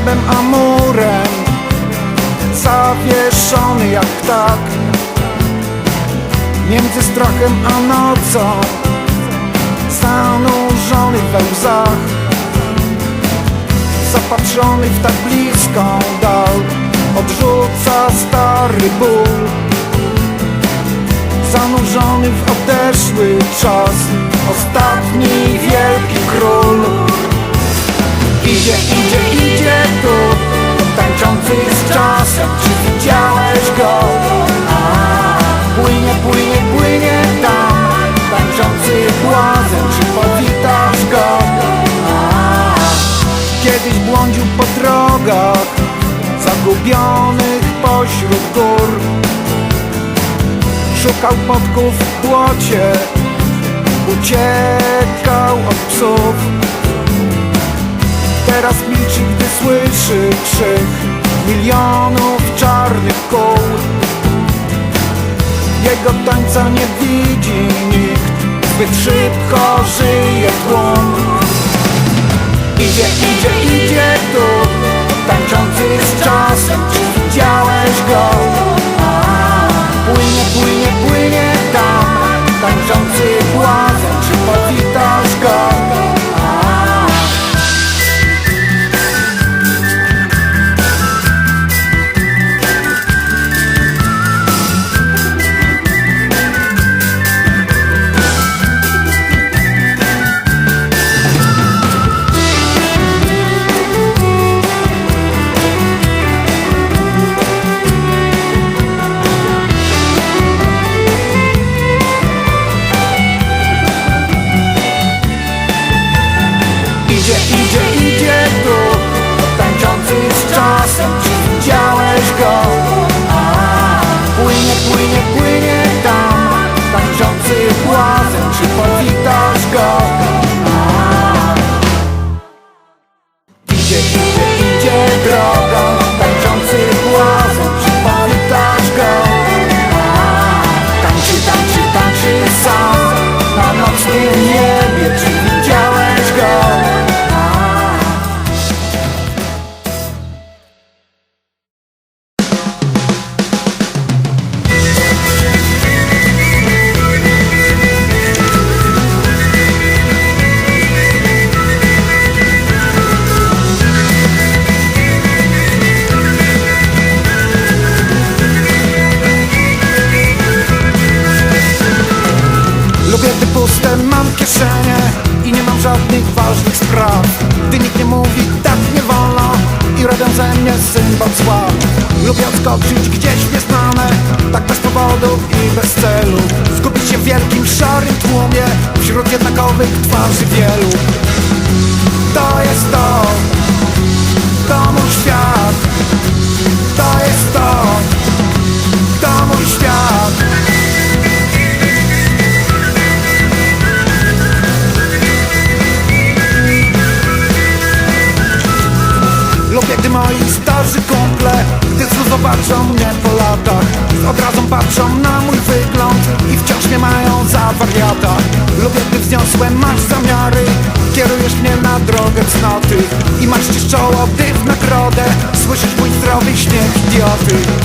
niebem Zawieszony jak ptak. Między strachem a nocą. Zanurzony we łzach. Zapatrzony w tak bliską dal. Odrzuca stary ból. Zanurzony w odeszły czas. Ostatni wielki król Idzie, idzie, idzie tu Tańczący z czasem Czy widziałeś go? A, Płynie, płynie, płynie tam Tańczący błazen Czy powitasz go? A, Kiedyś błądził po drogach Zagubionych pośród gór Szukał podków w błocie Uciekał od psów Milczy, gdy słyszy krzyk Milionów czarnych kół. Jego tańca nie widzi nikt Zbyt szybko żyje tłum. Idzie, idzie, idzie tu puste mam kieszenie I nie mam żadnych ważnych spraw. Gdy nikt nie mówi, tak nie wolno I robią ze mnie symbol zła. Lubię odskoczyć gdzieś w nieznane Tak bez powodów i bez celu. Zgubić się w wielkim, szarym tłumie Wśród jednakowych twarzy wielu. To jest to To mój świat. To jest To moi starzy kumple Gdy znów zobaczą mnie po latach. Od razu patrzą na mój wygląd I wciąż nie mają za wariata Lubię, gdy wzniosłem masz zamiary Kierujesz mnie na drogę cnoty. I masz czoło, gdy w nagrodę Słyszysz mój zdrowy śmiech idioty